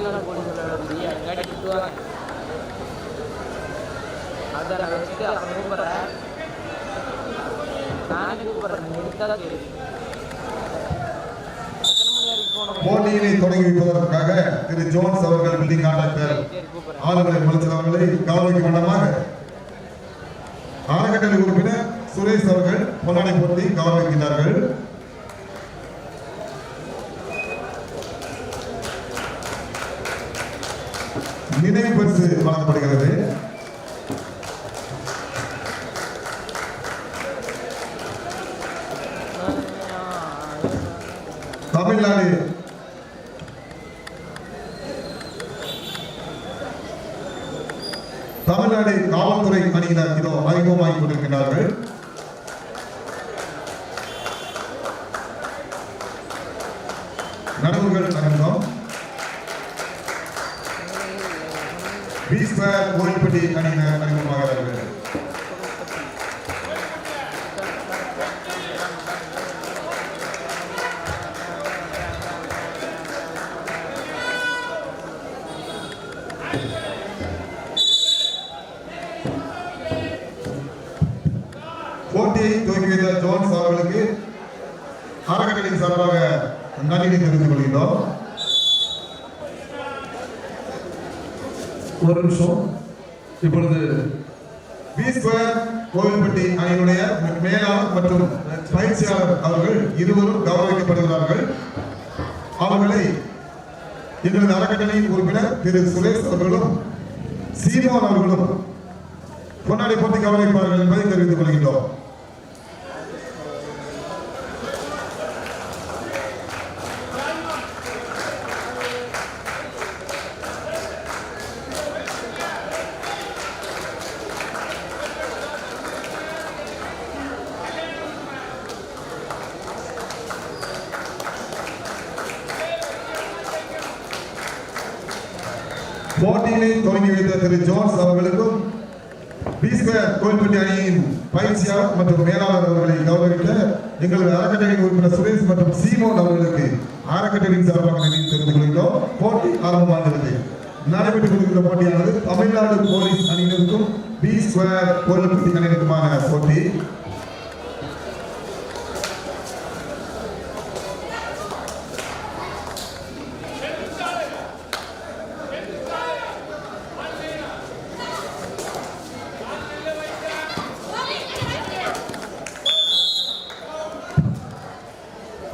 ஏய் தமிழ்நாடு போலீஸ் விளையாடுறது அதுக்காட்டி திட்டுவாங்க அதை நான் வச்சுட்டு அவன் கூப்பிட்றேன் நானே கூப்பிட்றேன். எடுத்தால் எடுத்தா போட்டியினை தொடங்கி வைப்பதற்காக திரு ஜோன்ஸ் அவர்கள் பில்டிங் கான்ட்ராக்டர் ஆளுநரை முடிச்ச அவர்களை கௌரவிக்கும் வண்ணமாக அறக்கட்டளை உறுப்பினர் சுரேஷ் அவர்கள் பொன்னாடை போட்டி கௌரவிக்கின்றார்கள் தமிழ்நாடு. தமிழ்நாடு காவல்துறை அணியினர் இதோ அறிமுகமாகி கொண்டிருக்கிறார்கள் போட்டியை துவக்கி வைத்த ஜோன்ஸ் அவர்களுக்கு அறக்கட்டளை சார்பாக நன்றி தெரிவித்துக் கொள்கிறோம் ஒரு நிமிஷம். இப்பொழுது வி ஸ்கொயர் கோவில்பட்டி அணியினுடைய மேலாளர் மற்றும் பயிற்சியாளர் அவர்கள் இருவரும் கௌரவிக்கப்படுகிறார்கள். அவர்களை எங்களது அறக்கட்டளையின் உறுப்பினர் திரு சுரேஷ் அவர்களும் சீமான் அவர்களும் பொன்னாடி போட்டி கவனிப்பார்கள் என்பதை தெரிவித்துக் கொள்கின்றோம். போட்டியினை தொடங்கி வைத்த திரு ஜோன்ஸ் அவர்களுக்கும் பி ஸ்கொயர் கோயில்பட்டி அணியின் பயிற்சியாளர் மற்றும் மேலாளர் அவர்களை கௌரவிக்க எங்களது அறக்கட்டளையின் உறுப்பினர் சுரேஷ் மற்றும் சீமோன் அவர்களுக்கு அறக்கட்டளையின் சார்பாக நினைவு தெரிந்து கொள்கிறோம். போட்டி ஆரம்பமாகிறது நடைபெற்றுக் கொண்டிருக்கிற போட்டியானது தமிழ்நாடு போலீஸ் அணியினருக்கும் பி ஸ்கொயர் கோயில்பட்டி அணியினருக்குமான போட்டி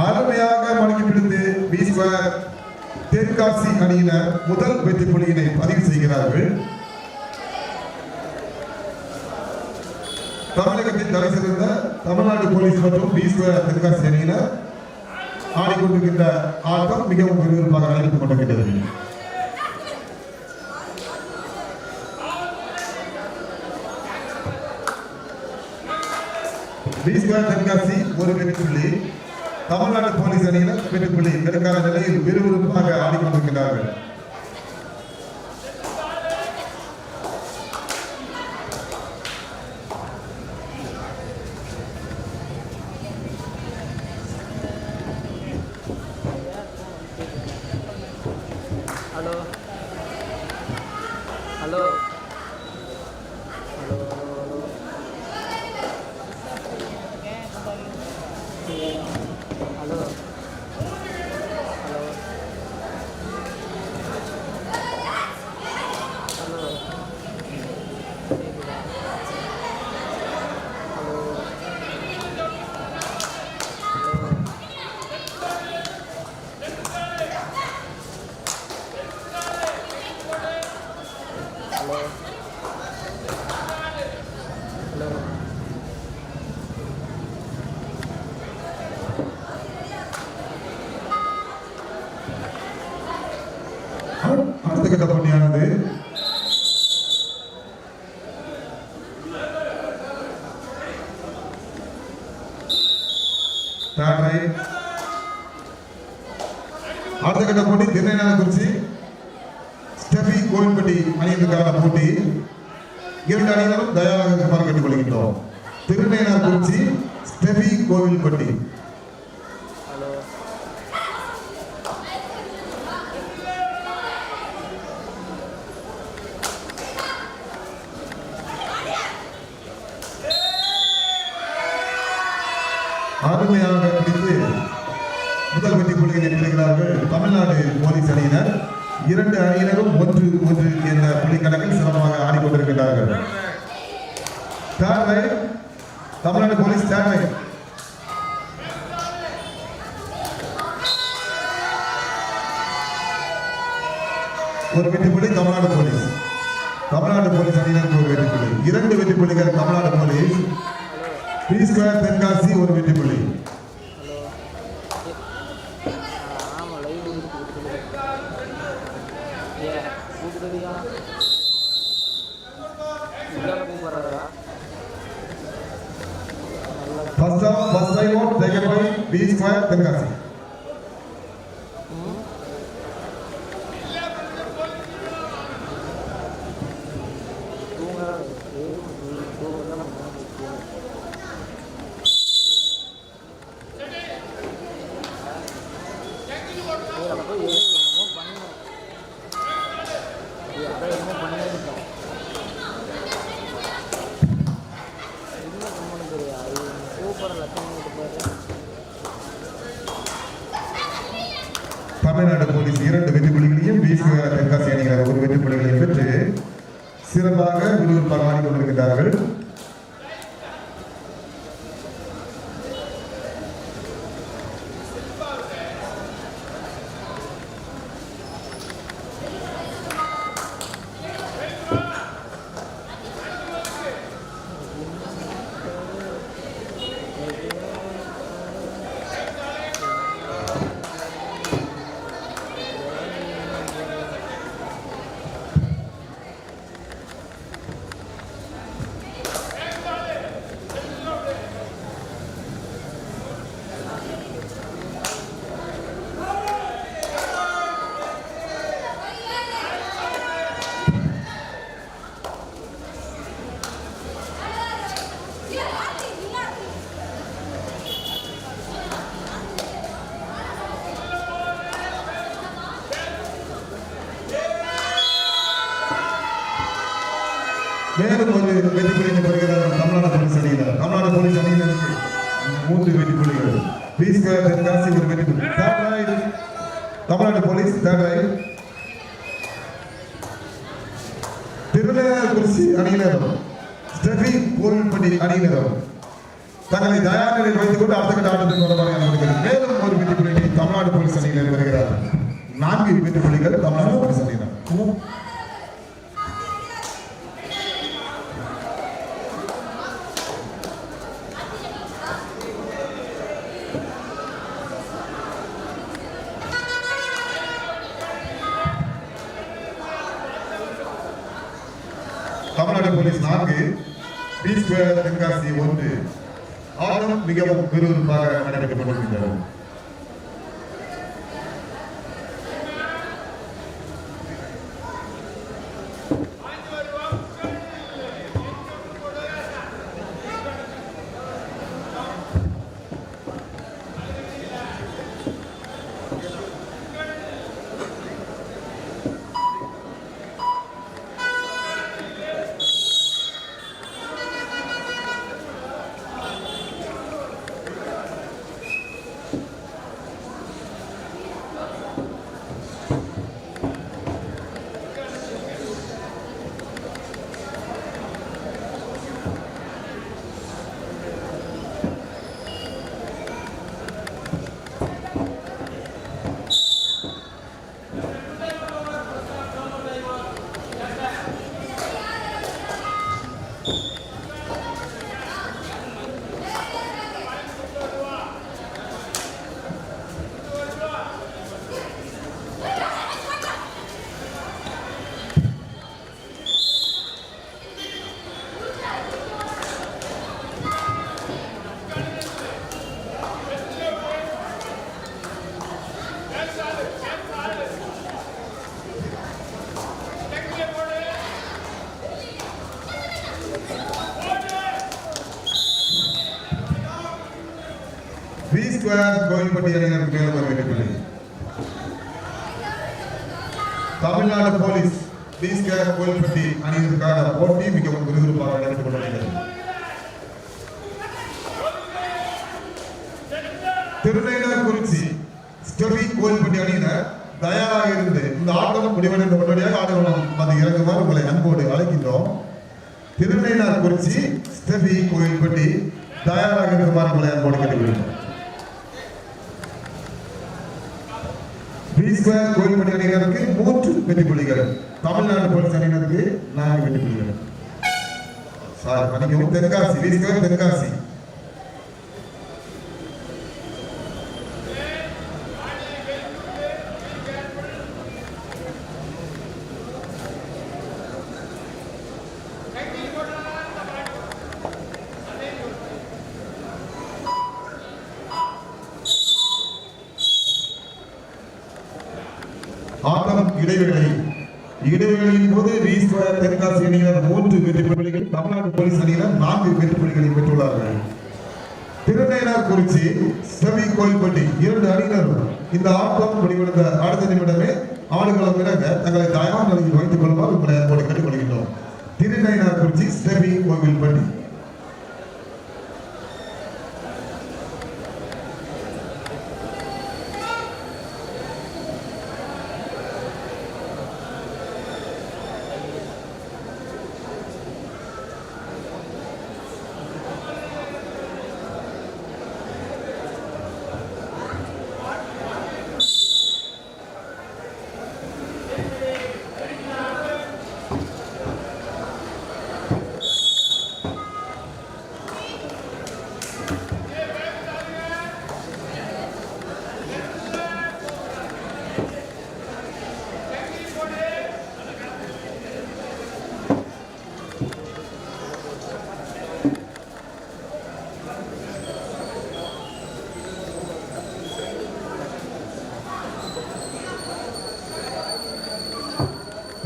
அருமையாக மடக்கி பிடித்து பி ஸ்கொயர் தென்காசி அணியினர் முதல் வெற்றி புள்ளியினை பதிவு செய்கிறார்கள். தமிழகத்தில் தலை சிறந்த தமிழ்நாடு போலீஸ் மற்றும் பி தென்காசி அணியினர் ஆடிக்கொண்டிருக்கின்ற ஆட்டம் மிகவும் விறுவிறுப்பாக நடைபெற்றுக் கொண்டிருக்கின்றது. தென்காசி ஒரு வெற்றி புள்ளி. தமிழ்நாடு போலீஸ் அணியினர் வெற்றி புள்ளி இதற்கான நிலையில் விறுவிறுப்பாக ஆடிக்கொண்டிருக்கிறார்கள். அடுத்த கட்ட போட்டி திருநெல்வேலிக்குறிச்சி ஸ்டெபி கோவில்பட்டி அணியினருக்கான போட்டி இரண்டு அணியினரும் தயாராக இருக்குமாறு கேட்டுக்கொள்கின்றோம் திருநெல்வேலிக்குறிச்சி ஸ்டெபி கோவில்பட்டி ஹலோ அருமையாக பிடித்து முதல் வெற்றி புள்ளிகளை பெறுகிறார்கள் தமிழ்நாடு போலீஸ் அணியினர் இரண்டு அணியினரும் ஒன்று ஒன்று என்ற புள்ளிக்கணக்கில் சிறப்பாக ஆடிக்கொண்டிருக்கிறார்கள் Third தமிழ்நாடு போலீஸ் தேர்வை ஒரு வெற்றிப்புள்ளி தமிழ்நாடு போலீஸ். தமிழ்நாடு போலீஸ் அணியினருக்கு ஒரு வெற்றிப்புள்ளி இரண்டு வெற்றிப்புள்ளிகள் Tamil Nadu police. B square Tenkasi ஒரு வெற்றிப்புள்ளி बी स्क्वायर धनकाशी Yeah. சிறப்பாக பராமரித்து ஆடிக்கொண்டிருக்கிறார்கள் மேலும் ஒரு வெற்றி புரிந்து வருகிறார் தமிழ்நாடு போலீஸ் அணியினர் தமிழ்நாடு போலீஸ் அணியினருக்கு மூன்று வெற்றி புள்ளிகள் பி தென்காசி ஒரு வெற்றி புள்ளி Third Tamil Nadu police third raid Tirunelvelikurichi அணியினரும் ஸ்டெஃபி கோவில்பட்டி அணியினரும் தங்களை தயார் நிலையில் வைத்துக் கொண்டு அடுத்த கட்ட ஆட்டத்துக்கு வருமாறு அனுமதிக்கிறது மேலும் ஒரு வெற்றி புள்ளியை தமிழ்நாடு போலீஸ் அணியினர் வருகிறார் நான்கு வெற்றி புள்ளிகள் தமிழ்நாடு போலீஸ் அணியினர். தமிழ்நாடு போலீஸ் நான்கு பி ஸ்கொயர் தென்காசி ஒன்று. ஆட்டம் மிகவும் விறுவிறுப்பாக நடைபெற்றுக் கொண்டிருக்கிறது ஸ்கொயர் கோயில்பட்டி அணியினருக்கு மேலும் தமிழ்நாடு போலீஸ் பி கோயில்பட்டி அணியினருக்கான போட்டி மிகவும் விறுவிறுப்பாக நடைபெற்றுக் கொண்டிருக்கிறது. திருநெல்வேலி குறிச்சி ஸ்டெபி கோயில்பட்டி அணியினர் தயாராக இருந்து இந்த ஆட்டம் முடிவடைந்த உடனடியாக ஆடுகளம் வந்து இறங்குமாறு உங்களை அன்போடு அழைக்கின்றோம். திருநெல்வேலி குறிச்சி ஸ்டெபி கோயில்பட்டி தயாராக இருக்குமாறு உங்களை அன்போடு கேட்டுக்கொள்கிறோம். பி ஸ்கொயர் கோயில்பட்டி அணியினருக்கு மூன்று வெற்றி புள்ளிகள் தமிழ்நாடு போலீஸ் அணியினருக்கு நான்கு வெற்றி புள்ளிகள் சார் மன்னிக்கவும் தென்காசி பி ஸ்கொயர் தென்காசி ஆட்டம் இடைவேளை இடைவேளையின் போது ஈஸ்வர தென்காசி அணியினர் மூன்று வெற்றி புள்ளிகள் தமிழ்நாடு போலீஸ் அணியினர் நான்கு வெற்றி புள்ளிகளை பெற்றுள்ளார்கள். திருநெய்னார் குறிச்சி செவி கோயில்பட்டி இரண்டு அணியினர் இந்த ஆட்டம் முடிவடைந்த அடுத்த நிமிடமே ஆடுகளம் இறங்க தங்களை தயார் நிலையில் வைத்துக் கொள்வார் உங்களை அன்போடு கேட்டுக்கொள்கின்றோம். திருநெய்னார் குறிச்சி செவி கோயில்பட்டி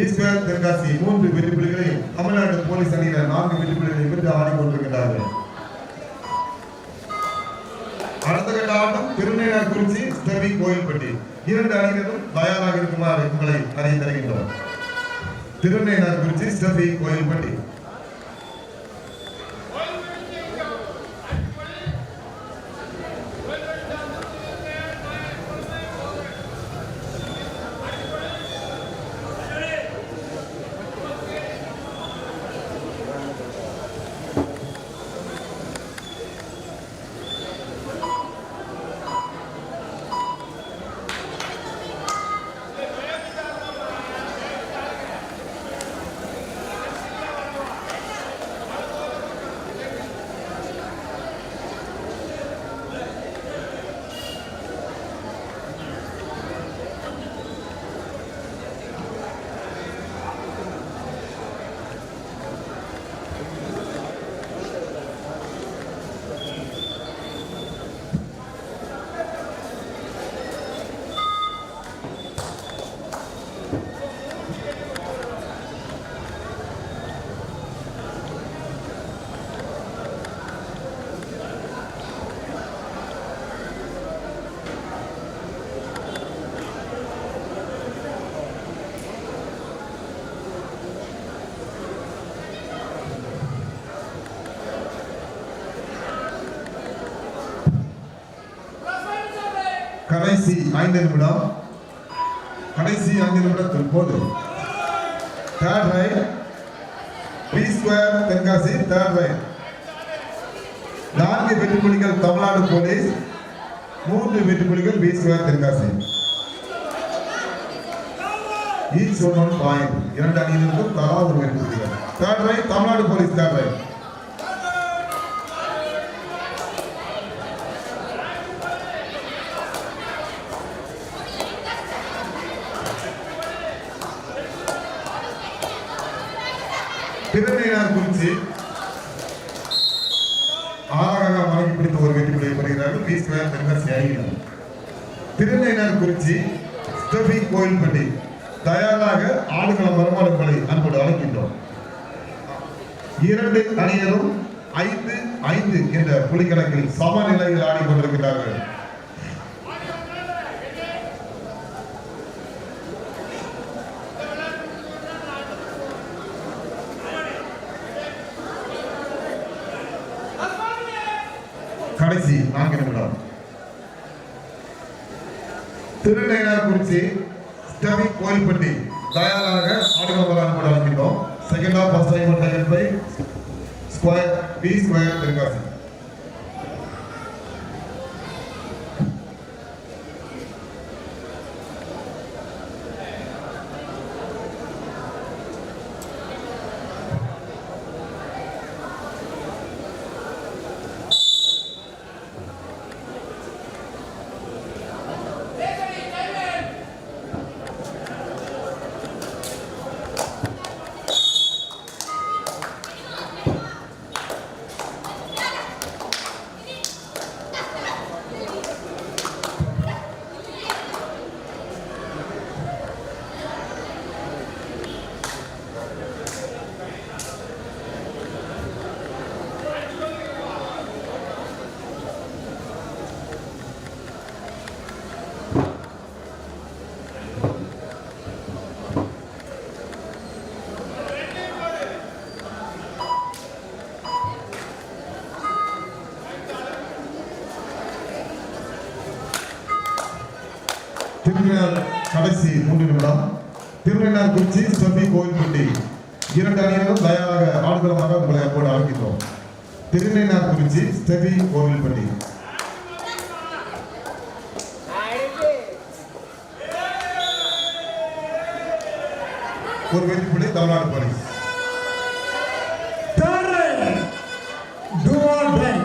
பீஸ்கர் தென்காசி மூன்று வெற்றி தமிழ்நாடு போலீஸ் அணியினர் நான்கு வெற்றி புள்ளிகளையும் பெற்று ஆடிக்கொண்டிருக்கிறார்கள் அடுத்த கட்ட ஆட்டம் திருநெல்வேலி குறிச்சி ஸ்டெபி கோயில்பட்டி. இரண்டு அணியினரும் தயாராக இருக்குமாறு உங்களை அறிய தருகின்றோம் திருநெல்வேலி குறிச்சி ஸ்டெபி கோயில்பட்டி. கடைசி ஐந்து நிமிடம். கடைசி ஐந்து நிமிடத்தில் போது third raid B square Tenkasi third raid நான்கு வெட்டுப்புலிகள் தமிழ்நாடு போலீஸ் மூன்று வெட்டுப்புலிகள் B square Tenkasi. Each one one point இரண்டு அணியினருக்கும் தலா ஒரு வெட்டுப்புலிகள். Third raid Tamil Nadu police third raid Thirunainar ஆறாக மனைவி பிடித்த ஒரு வெற்றி புள்ளியை பெறுகிறார்கள் பி ஸ்கொயர் தென்காசி அணியினர் குறிச்சி ஸ்டெபி கோயில்பட்டி தயாராக ஆடுகள மருமகளை அன்போடு அழைக்கின்றோம் இரண்டு அணியரும் ஐந்து ஐந்து என்ற புலிக்கணக்கில் சமநிலையில் ஆடிக்கொண்டிருக்கிறார்கள். கடைசி நான்கு நிமிடம். திருநெய்னார்குறிச்சி ஸ்டெபி கோயில்பட்டி தயாராக ஆடுகளம் விளையாட அழைக்கின்றோம் second half first time time by square B square Tenkasi Tirunelveli கடைசி மூன்று நிமிடம். திருநெல்வேலி குறிச்சி ஸ்டெபி கோயில்பட்டி இரண்டு அணியினரும் தயாராக ஆடுகளமாக உங்களை போட அழைக்கின்றோம். திருநெல்வேலி குறிச்சி ஸ்டெபி கோவில்பட்டி ஒரு வெற்றி புள்ளி Tamil Nadu police Third line, do or die.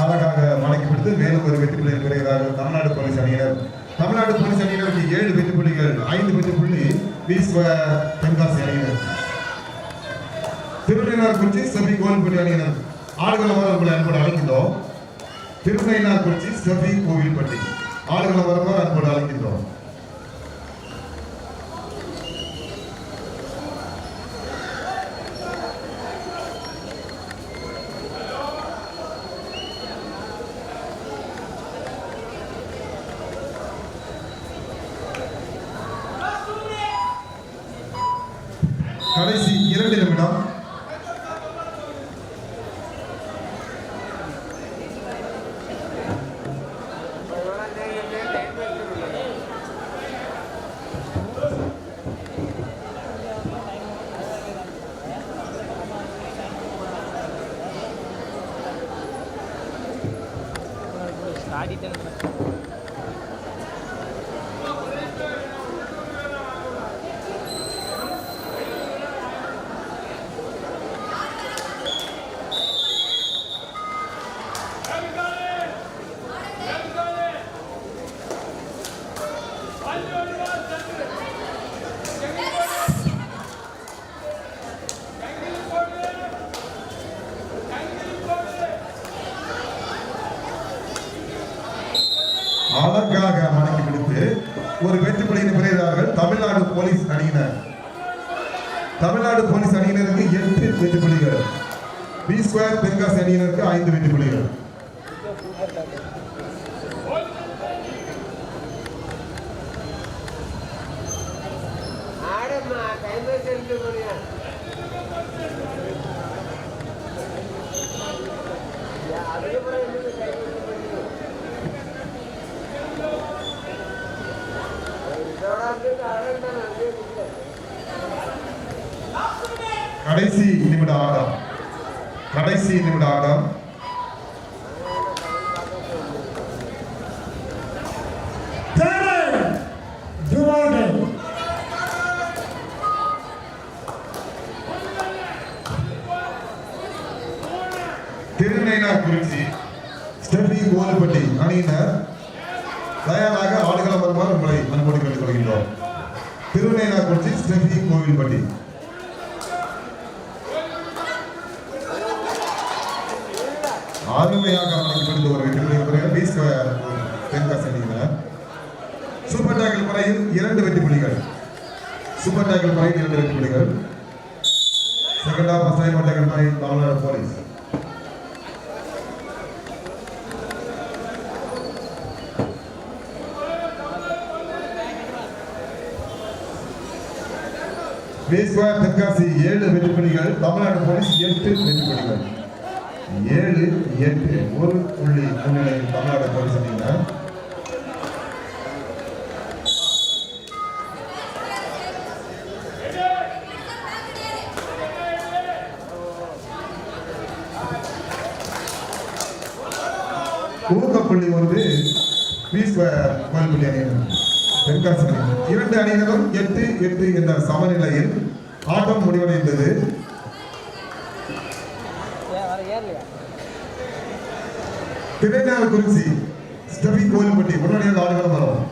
அழகாக மடக்கி பிடித்து மேலும் ஒரு வெற்றி புள்ளி பெறுகிறார்கள் தமிழ்நாடு போலீஸ் அணியினர் தமிழ்நாடு போலீஸ் அணியினருக்கு ஏழு வெற்றி புள்ளிகள் ஐந்து வெற்றி புள்ளி தென்காசி அணியினர் திருநெல்வேலி குறிச்சி ஸ்டெபி கோவில்பட்டி அணியினர் ஆடுகளமாக உங்களை அன்போடு அழைக்கின்றோம். திருநெல்வேலி குறிச்சி ஸ்டெபி கோவில்பட்டி ஆடுகளமாக அன்போடு அழைக்கின்றோம் கடைசி இரண்டு நிமிடம் ஆடிட்டேன் அதற்காக மடக்கி பிடித்து ஒரு வெற்றி புள்ளியை தமிழ்நாடு போலீஸ் அணியினர். தமிழ்நாடு போலீஸ் அணியினருக்கு எட்டு வெற்றி பி ஸ்கொயர் தென்காசி அணியினருக்கு ஐந்து வெற்றி புள்ளிகள் அதுக்கப்புறம் கடைசி நிமிட ஆட்டம் கடைசி நிமிட ஆட்டம். திருநெய்னார் குறிச்சி ஸ்டெபி கோல்பட்டி அணியினர் தயாராக ஆடுகளம் வருமாறு உங்களை அன்போடு கேட்டுக் கொள்கின்றோம். திருநெய்னார் குறிச்சி ஸ்டெபி கோவில்பட்டி. சூப்பர் டேக்கல் படை தேர்ந்தெடுக்கப்படுகிறது second half first time tackle படை போலீஸ். பேஸ்குவார் தெற்காசி ஏழு வெற்றி வெற்றிப்பணிகள் தமிழ்நாடு போலீஸ் எட்டு வெற்றி வெற்றிப்பணிகள் ஏழு எட்டு ஒரு புள்ளி முன்னிலையில் தமிழ்நாடு போலீஸ் அப்படின்னா ஊக்கப்புள்ளி ஒன்று பி ஸ்கொயர் அணியினர். தென்காசி இரண்டு அணியினரும் எட்டு எட்டு என்ற சமநிலையில் ஆட்டம் முடிவடைந்தது. ஏன் திருநாள் குறிச்சி ஸ்டபி கோயில்பட்டி உடனடியாக ஆடுகளம் வரும்.